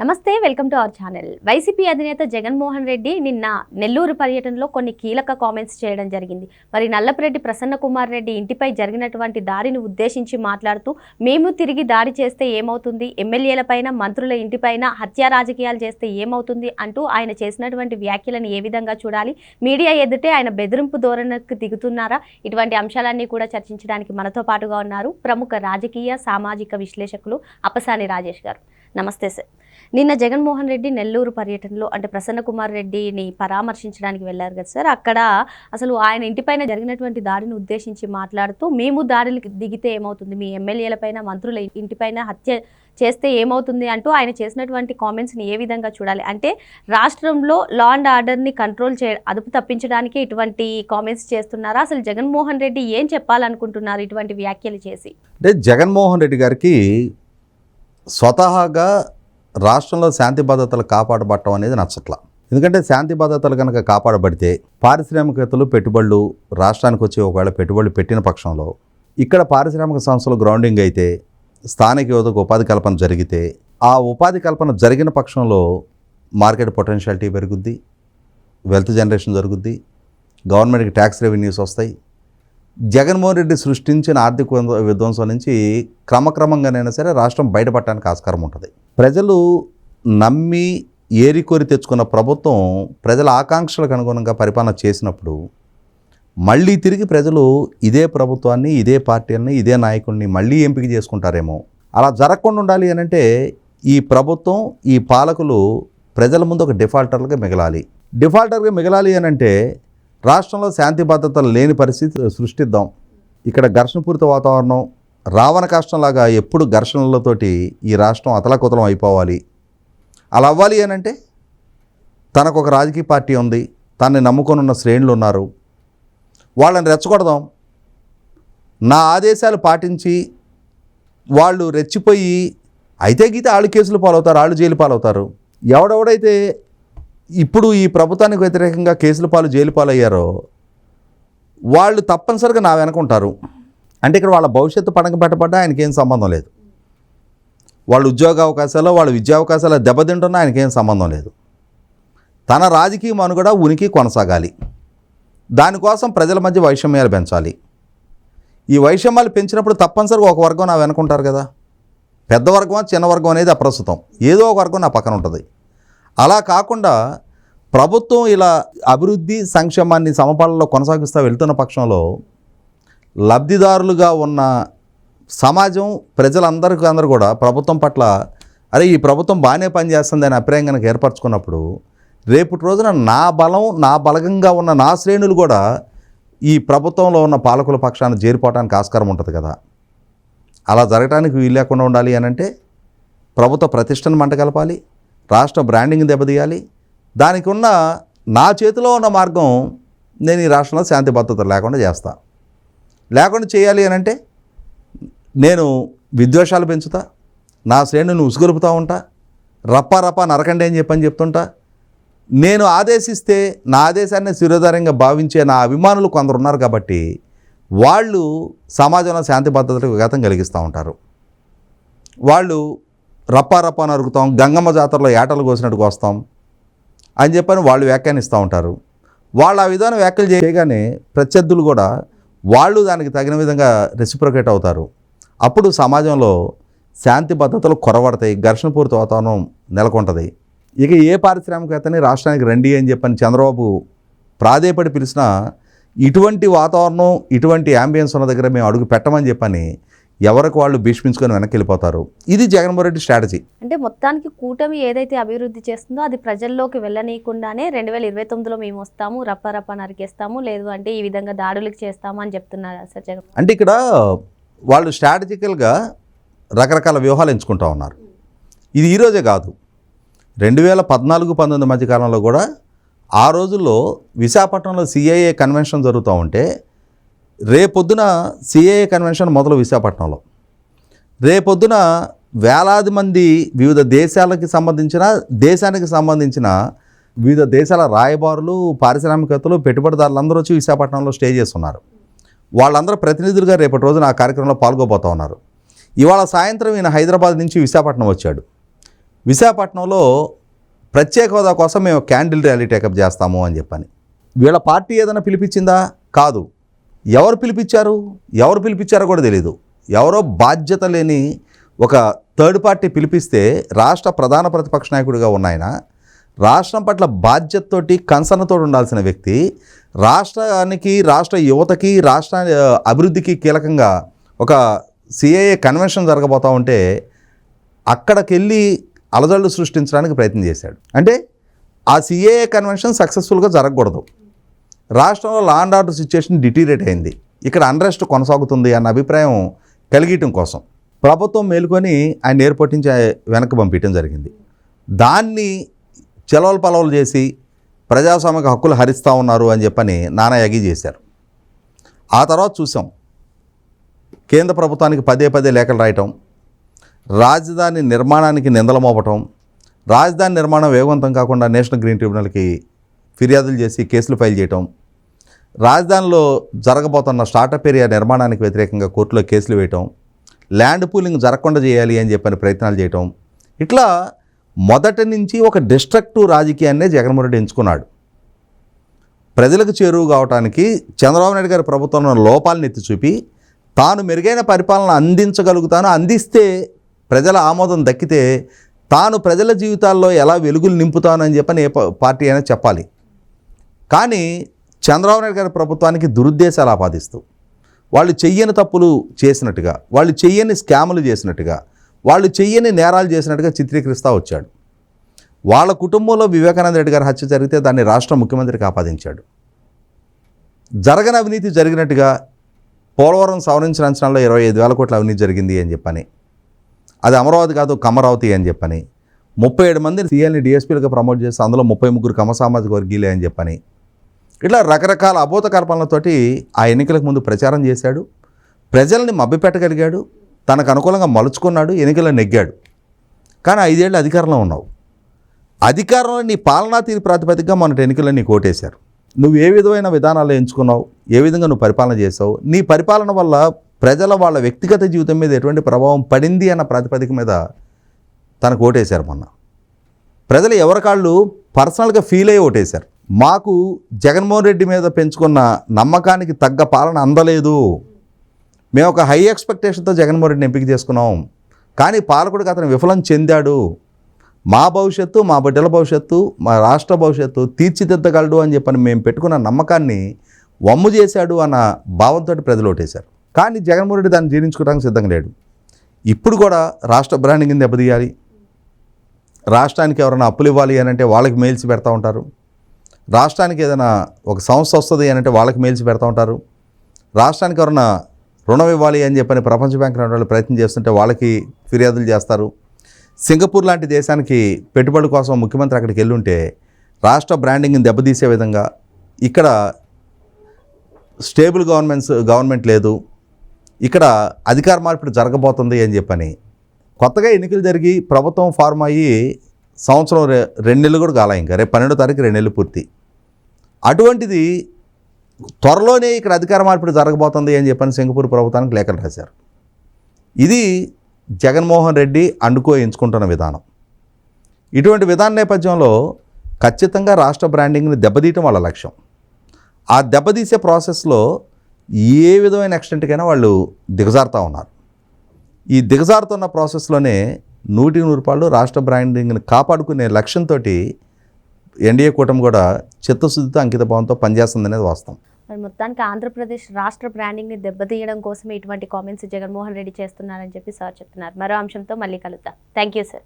నమస్తే welcome to our channel. YCP అధినేత జగన్మోహన్ రెడ్డి నిన్న నెల్లూరు పర్యటనలో కొన్ని కీలక కామెంట్స్ చేయడం జరిగింది. మరి నల్లపరెడ్డి ప్రసన్న కుమార్ రెడ్డి ఇంటిపై జరిగినటువంటి దాడిని ఉద్దేశించి మాట్లాడుతూ మేము తిరిగి దాడి చేస్తే ఏమవుతుంది? ఎమ్మెల్యేలపైన మంత్రుల ఇంటిపైన హత్యా రాజకీయాలు చేస్తే ఏమవుతుంది? అంటూ ఆయన చేసినటువంటి వ్యాఖ్యలను ఏ విధంగా చూడాలి? మీడియా ఎదుటే ఆయన బెదిరింపు ధోరణికి దిగుతున్నారా? ఇటువంటి అంశాలన్నీ కూడా చర్చించడానికి మనతో పాటుగా ఉన్నారు ప్రముఖ రాజకీయ సామాజిక విశ్లేషకులు అపసాని రాజేష్ గారు. నమస్తే సార్. నిన్న జగన్మోహన్ రెడ్డి నెల్లూరు పర్యటనలో అంటే ప్రసన్న కుమార్ రెడ్డిని పరామర్శించడానికి వెళ్ళారు కదా సార్. అక్కడ అసలు ఆయన ఇంటిపైన జరిగినటువంటి దాడిని ఉద్దేశించి మాట్లాడుతూ మేము దాడులకు దిగితే ఏమవుతుంది? మీ ఎమ్మెల్యేలపైన మంత్రుల ఇంటిపైన హత్య చేస్తే ఏమవుతుంది? అంటూ ఆయన చేసినటువంటి కామెంట్స్ని ఏ విధంగా చూడాలి? అంటే రాష్ట్రంలో లా అండ్ ఆర్డర్ని కంట్రోల్ చే అదుపు తప్పించడానికి ఇటువంటి కామెంట్స్ చేస్తున్నారా? అసలు జగన్మోహన్ రెడ్డి ఏం చెప్పాలనుకుంటున్నారు ఇటువంటి వ్యాఖ్యలు చేసి? అంటే జగన్మోహన్ రెడ్డి గారికి స్వతహాగా రాష్ట్రంలో శాంతి భద్రతలు కాపాడబడటం అనేది నచ్చట్ల. ఎందుకంటే శాంతి భద్రతలు కనుక కాపాడబడితే పారిశ్రామికతలు పెట్టుబడులు రాష్ట్రానికి వచ్చి ఒకవేళ పెట్టుబడులు పెట్టిన పక్షంలో ఇక్కడ పారిశ్రామిక సంస్థలు గ్రౌండింగ్ అయితే స్థానిక యువతకు ఉపాధి కల్పన జరిగితే ఆ ఉపాధి కల్పన జరిగిన పక్షంలో మార్కెట్ పొటెన్షియాలిటీ పెరుగుద్ది వెల్త్ జనరేషన్ జరుగుద్ది గవర్నమెంట్కి ట్యాక్స్ రెవెన్యూస్ వస్తాయి జగన్మోహన్ రెడ్డి సృష్టించిన ఆర్థిక విధ్వంసం నుంచి క్రమక్రమంగానైనా సరే రాష్ట్రం బయటపడటానికి ఆస్కారం ఉంటుంది. ప్రజలు నమ్మి ఏరికోరి తెచ్చుకున్న ప్రభుత్వం ప్రజల ఆకాంక్షలకు అనుగుణంగా పరిపాలన చేసినప్పుడు మళ్ళీ తిరిగి ప్రజలు ఇదే ప్రభుత్వాన్ని ఇదే పార్టీలని ఇదే నాయకుడిని మళ్ళీ ఎంపిక చేసుకుంటారేమో. అలా జరగకుండా ఉండాలి అని అంటే ఈ ప్రభుత్వం ఈ పాలకులు ప్రజల ముందు ఒక డిఫాల్టర్లుగా మిగలాలి. డిఫాల్టర్గా మిగలాలి అని అంటే రాష్ట్రంలో శాంతి భద్రతలు లేని పరిస్థితి సృష్టిద్దాం. ఇక్కడ ఘర్షణపూరిత వాతావరణం రావణ కష్టంలాగా ఎప్పుడు ఘర్షణలతోటి ఈ రాష్ట్రం అతలకుతలం అయిపోవాలి. అలా అవ్వాలి అనంటే తనకు ఒక రాజకీయ పార్టీ ఉంది తనని నమ్ముకొని ఉన్న శ్రేణులు ఉన్నారు. వాళ్ళని రెచ్చగొడదాం. నా ఆదేశాలు పాటించి వాళ్ళు రెచ్చిపోయి అయితే గీతే వాళ్ళు కేసులు పాలవుతారు వాళ్ళు జైలు పాలవుతారు. ఎవడెవడైతే ఇప్పుడు ఈ ప్రభుత్వానికి వ్యతిరేకంగా కేసుల పాలు జైలు పాలయ్యారో వాళ్ళు తప్పనిసరిగా నా వెనకుంటారు అంటే ఇక్కడ వాళ్ళ భవిష్యత్తు పడక పెట్టబడ్డా ఆయనకేం సంబంధం లేదు. వాళ్ళ ఉద్యోగ అవకాశాలు వాళ్ళ విద్యా అవకాశాలు దెబ్బతింటున్నా ఆయనకేం సంబంధం లేదు. తన రాజకీయ మనుగడ ఉనికి కొనసాగాలి. దానికోసం ప్రజల మధ్య వైషమ్యాలు పెంచాలి. ఈ వైషమ్యాలు పెంచినప్పుడు తప్పనిసరిగా ఒక వర్గం నా వెనుకుంటారు కదా. పెద్ద వర్గం చిన్న వర్గం అనేది అప్రస్తుతం. ఏదో ఒక వర్గం నా పక్కన ఉంటుంది. అలా కాకుండా ప్రభుత్వం ఇలా అభివృద్ధి సంక్షేమాన్ని సమపాలలో కొనసాగిస్తూ వెళ్తున్న పక్షంలో లబ్ధిదారులుగా ఉన్న సమాజం ప్రజలందరికీ అందరూ కూడా ప్రభుత్వం పట్ల అరే ఈ ప్రభుత్వం బాగానే పనిచేస్తుంది అనే అభిప్రాయం కనుక ఏర్పరచుకున్నప్పుడు రేపటి రోజున నా బలం నా బలగంగా ఉన్న నా శ్రేణులు కూడా ఈ ప్రభుత్వంలో ఉన్న పాలకుల పక్షాన చేరిపోవడానికి ఆస్కారం ఉంటుంది కదా. అలా జరగడానికి వీలు లేకుండా ఉండాలి అని అంటే ప్రభుత్వ ప్రతిష్టను మంటగలపాలి రాష్ట్ర బ్రాండింగ్ దెబ్బతీయాలి. దానికి ఉన్న నా చేతిలో ఉన్న మార్గం నేను ఈ రాష్ట్రంలో శాంతి భద్రత లేకుండా చేస్తా. లేకుండా చేయాలి అని అంటే నేను విద్వేషాలు పెంచుతా నా శ్రేణులను ఉసుగొలుపుతూ ఉంటా రప్ప రప్ప నరకండి అని చెప్పని చెప్తుంటా. నేను ఆదేశిస్తే నా ఆదేశాన్ని శిరోధార్యంగా భావించే నా అభిమానులు కొందరు ఉన్నారు కాబట్టి వాళ్ళు సమాజంలో శాంతి భద్రతలకు విఘాతం కలిగిస్తూ ఉంటారు. వాళ్ళు రప్పా నరుకుతాం గంగమ్మ జాతరలో ఏటలు కోసినట్టు వస్తాం అని చెప్పని వాళ్ళు వ్యాఖ్యానిస్తూ ఉంటారు. వాళ్ళు ఆ విధానం వ్యాఖ్యలు చేయగానే ప్రత్యర్థులు కూడా వాళ్ళు దానికి తగిన విధంగా రెసిప్రొకేట్ అవుతారు. అప్పుడు సమాజంలో శాంతి భద్రతలు కొరవడతాయి ఘర్షణపూరిత వాతావరణం నెలకొంటుంది. ఇక ఏ పారిశ్రామికవేత్తని రాష్ట్రానికి రండి అని చెప్పని చంద్రబాబు ప్రాధేయపడి పిలిచినా ఇటువంటి వాతావరణం ఇటువంటి యాంబియన్స్ ఉన్న దగ్గర మేము అడుగు పెట్టమని చెప్పని ఎవరికి వాళ్ళు భీష్మించుకొని వెనక్కి వెళ్ళిపోతారు ఇది జగన్మోహన్ రెడ్డి స్ట్రాటజీ. అంటే మొత్తానికి కూటమి ఏదైతే అభివృద్ధి చేస్తుందో అది ప్రజల్లోకి వెళ్ళనీయకుండానే రెండు వేల ఇరవై తొమ్మిదిలో మేము వస్తాము రప్ప రప్ప నరికేస్తాము లేదు అంటే ఈ విధంగా దాడులకు చేస్తాము అని చెప్తున్నారు సార్ జగన్. అంటే ఇక్కడ వాళ్ళు స్ట్రాటజికల్గా రకరకాల వ్యూహాలు ఎంచుకుంటూ ఉన్నారు. ఇది ఈరోజే కాదు. రెండు వేల పద్నాలుగు పంతొమ్మిది మధ్య కాలంలో కూడా ఆ రోజుల్లో విశాఖపట్నంలో సిఐఏ కన్వెన్షన్ జరుగుతూ ఉంటే రేపొద్దున సిఏఏ కన్వెన్షన్ మొదలు విశాఖపట్నంలో. రేపొద్దున వేలాది మంది వివిధ దేశాలకి సంబంధించిన దేశానికి సంబంధించిన వివిధ దేశాల రాయబారులు పారిశ్రామికవేత్తలు పెట్టుబడిదారులు అందరూ వచ్చి విశాఖపట్నంలో స్టే చేస్తున్నారు. వాళ్ళందరూ ప్రతినిధులుగా రేపటి రోజున ఆ కార్యక్రమంలో పాల్గొబోతూ ఉన్నారు. ఇవాళ సాయంత్రం ఈయన హైదరాబాద్ నుంచి విశాఖపట్నం వచ్చాడు. విశాఖపట్నంలో ప్రత్యేక హోదా కోసం మేము క్యాండిల్ ర్యాలీ టేకప్ చేస్తాము అని చెప్పని. వీళ్ళ పార్టీ ఏదైనా పిలిపించిందా? కాదు. ఎవరు పిలిపించారు? ఎవరు పిలిపించారో కూడా తెలియదు ఎవరో బాధ్యత లేని ఒక థర్డ్ పార్టీ పిలిపిస్తే రాష్ట్ర ప్రధాన ప్రతిపక్ష నాయకుడిగా ఉన్న ఆయన రాష్ట్రం పట్ల బాధ్యతతోటి కన్సర్న్తో ఉండాల్సిన వ్యక్తి రాష్ట్రానికి రాష్ట్ర యువతకి రాష్ట్ర అభివృద్ధికి కీలకంగా ఒక సిఏఏ కన్వెన్షన్ జరగబోతా ఉంటే అక్కడికెళ్ళి అలజడులు సృష్టించడానికి ప్రయత్నం చేశాడు. అంటే ఆ సిఏఏ కన్వెన్షన్ సక్సెస్ఫుల్గా జరగకూడదు. రాష్ట్రంలో law and order situation deteriorate అయింది. ఇక్కడ అన్రెస్ట్ కొనసాగుతుంది అన్న అభిప్రాయం కలిగించడం కోసం. ప్రభుత్వం మేలుకొని ఆయన ఎయిర్పోర్ట్ నుంచి వెనక్కి పంపించడం జరిగింది. దాన్ని చెలవలు పలవలు చేసి ప్రజాస్వామిక హక్కులు హరిస్తూ ఉన్నారు అని చెప్పని నానా యగి చేశారు. ఆ తర్వాత చూసాం. కేంద్ర ప్రభుత్వానికి పదే పదే లేఖలు రాయటం రాజధాని నిర్మాణానికి నిందలు మోపటం రాజధాని నిర్మాణం వేగవంతం కాకుండా నేషనల్ గ్రీన్ ట్రిబ్యునల్కి ఫిర్యాదులు చేసి కేసులు ఫైల్ చేయటం రాజధానిలో జరగబోతున్న స్టార్టప్ ఏరియా నిర్మాణానికి వ్యతిరేకంగా కోర్టులో కేసులు వేయటం ల్యాండ్ పూలింగ్ జరగకుండా చేయాలి అని చెప్పని ప్రయత్నాలు చేయటం. ఇట్లా మొదటి నుంచి ఒక డిస్ట్రక్టివ్ రాజకీయాన్నే జగన్మోహన్ రెడ్డి ఎంచుకున్నాడు. ప్రజలకు చేరువు కావడానికి చంద్రబాబు నాయుడు గారి ప్రభుత్వంలో లోపాలను ఎత్తి చూపి తాను మెరుగైన పరిపాలన అందించగలుగుతాను అందిస్తే ప్రజల ఆమోదం దక్కితే తాను ప్రజల జీవితాల్లో ఎలా వెలుగులు నింపుతానని చెప్పని ఏ పార్టీ అయినా చెప్పాలి. కానీ చంద్రబాబు నాయుడు గారి ప్రభుత్వానికి దురుద్దేశాలు ఆపాదిస్తూ వాళ్ళు చెయ్యని తప్పులు చేసినట్టుగా వాళ్ళు చెయ్యని స్కాములు చేసినట్టుగా వాళ్ళు చెయ్యని నేరాలు చేసినట్టుగా చిత్రీకరిస్తూ వచ్చాడు. వాళ్ళ కుటుంబంలో వివేకానంద రెడ్డి గారి హత్య జరిగితే దాన్ని రాష్ట్ర ముఖ్యమంత్రికి ఆపాదించాడు. జరగని అవినీతి జరిగినట్టుగా పోలవరం సవరించిన అంచనాల్లో ఇరవై ఐదు వేల కోట్ల అవినీతి జరిగింది అని చెప్పని అది అమరావతి కాదు కమరావతి అని చెప్పని ముప్పై ఏడు మంది సీఎల్ని డిఎస్పీలుగా ప్రమోట్ చేసి అందులో ముప్పై ముగ్గురు కమ సామాజిక వర్గీయులే అని చెప్పని ఇట్లా రకరకాల అబోధ కల్పనలతోటి ఆ ఎన్నికలకు ముందు ప్రచారం చేశాడు. ప్రజల్ని మభ్యపెట్టగలిగాడు. తనకు అనుకూలంగా మలుచుకున్నాడు ఎన్నికల్లో నెగ్గాడు. కానీ ఐదేళ్ళు అధికారంలో ఉన్నావు. అధికారంలో నీ పాలనా తీరు ప్రాతిపదికగా మొన్నటి ఎన్నికల్లో నీకు ఓటేశారు. నువ్వు ఏ విధమైన విధానాలు ఎంచుకున్నావు? ఏ విధంగా నువ్వు పరిపాలన చేసావు నీ పరిపాలన వల్ల ప్రజల వాళ్ళ వ్యక్తిగత జీవితం మీద ఎటువంటి ప్రభావం పడింది అన్న ప్రాతిపదిక మీద తనకు ఓటేశారు మొన్న. ప్రజలు ఎవరికాళ్ళు పర్సనల్గా ఫీల్ అయ్యి ఓటేశారు. మాకు జగన్మోహన్ రెడ్డి మీద పెంచుకున్న నమ్మకానికి తగ్గ పాలన అందలేదు. మేము ఒక హై ఎక్స్పెక్టేషన్తో జగన్మోహన్ రెడ్డిని ఎంపిక చేసుకున్నాం. కానీ పాలకుడికి అతను విఫలం చెందాడు. మా భవిష్యత్తు మా బిడ్డల భవిష్యత్తు మా రాష్ట్ర భవిష్యత్తు తీర్చిదిద్దగలడు అని చెప్పని మేము పెట్టుకున్న నమ్మకాన్ని వమ్ము చేశాడు అన్న భావంతో ప్రజలు ఓటేశారు. కానీ జగన్మోహన్ రెడ్డి దాన్ని జీర్ణించుకోవడానికి సిద్ధంగా లేడు. ఇప్పుడు కూడా రాష్ట్ర బ్రాండింగ్ దెబ్బతీయాలి. రాష్ట్రానికి ఎవరైనా అప్పులు ఇవ్వాలి అని అంటే వాళ్ళకి మెయిల్స్ పెడతా ఉంటారు. రాష్ట్రానికి ఏదైనా ఒక సంస్థ వస్తుంది అని అంటే వాళ్ళకి మేల్చి పెడతా ఉంటారు. రాష్ట్రానికి ఎవరైనా రుణం ఇవ్వాలి అని చెప్పని ప్రపంచ బ్యాంక్ వాళ్ళు ప్రయత్నం చేస్తుంటే వాళ్ళకి ఫిర్యాదులు చేస్తారు. సింగపూర్ లాంటి దేశానికి పెట్టుబడి కోసం ముఖ్యమంత్రి అక్కడికి వెళ్ళుంటే రాష్ట్ర బ్రాండింగ్ని దెబ్బతీసే విధంగా ఇక్కడ స్టేబుల్ గవర్నమెంట్స్ గవర్నమెంట్ లేదు. ఇక్కడ అధికార మార్పిడి జరగబోతుంది అని చెప్పని కొత్తగా ఎన్నికలు జరిగి ప్రభుత్వం ఫార్మ్ అయ్యి సంవత్సరం రె రెండు నెలలు కూడా కాలే ఇంకా. రేపు పన్నెండో తారీఖు రెండు నెలలు పూర్తి. అటువంటిది త్వరలోనే ఇక్కడ అధికార మార్పిడి జరగబోతుంది అని చెప్పని సింగపూర్ ప్రభుత్వానికి లేఖలు రాశారు. ఇది జగన్మోహన్ రెడ్డి అండుకో ఎంచుకుంటున్న విధానం. ఇటువంటి విధాన నేపథ్యంలో ఖచ్చితంగా రాష్ట్ర బ్రాండింగ్ని దెబ్బతీయటం వాళ్ళ లక్ష్యం. ఆ దెబ్బతీసే ప్రాసెస్లో ఏ విధమైన ఎక్స్టెంట్కైనా వాళ్ళు దిగజారుతూ ఉన్నారు. ఈ దిగజారుతున్న ప్రాసెస్లోనే నూటి నూరు రూపాయలు రాష్ట్ర బ్రాండింగ్ని కాపాడుకునే లక్ష్యంతో ఎన్డీఏ కూటమి కూడా చిత్తశుద్ధితో అంకిత భావంతో పనిచేస్తుందనేది వాస్తవం. మరి మొత్తానికి ఆంధ్రప్రదేశ్ రాష్ట్ర బ్రాండింగ్ని దెబ్బతీయడం కోసమే ఇటువంటి కామెంట్స్ జగన్మోహన్ రెడ్డి చేస్తున్నారని చెప్పి సార్ చెప్తున్నారు. మరో అంశంతో మళ్ళీ కలుద్దాం. Thank you sir.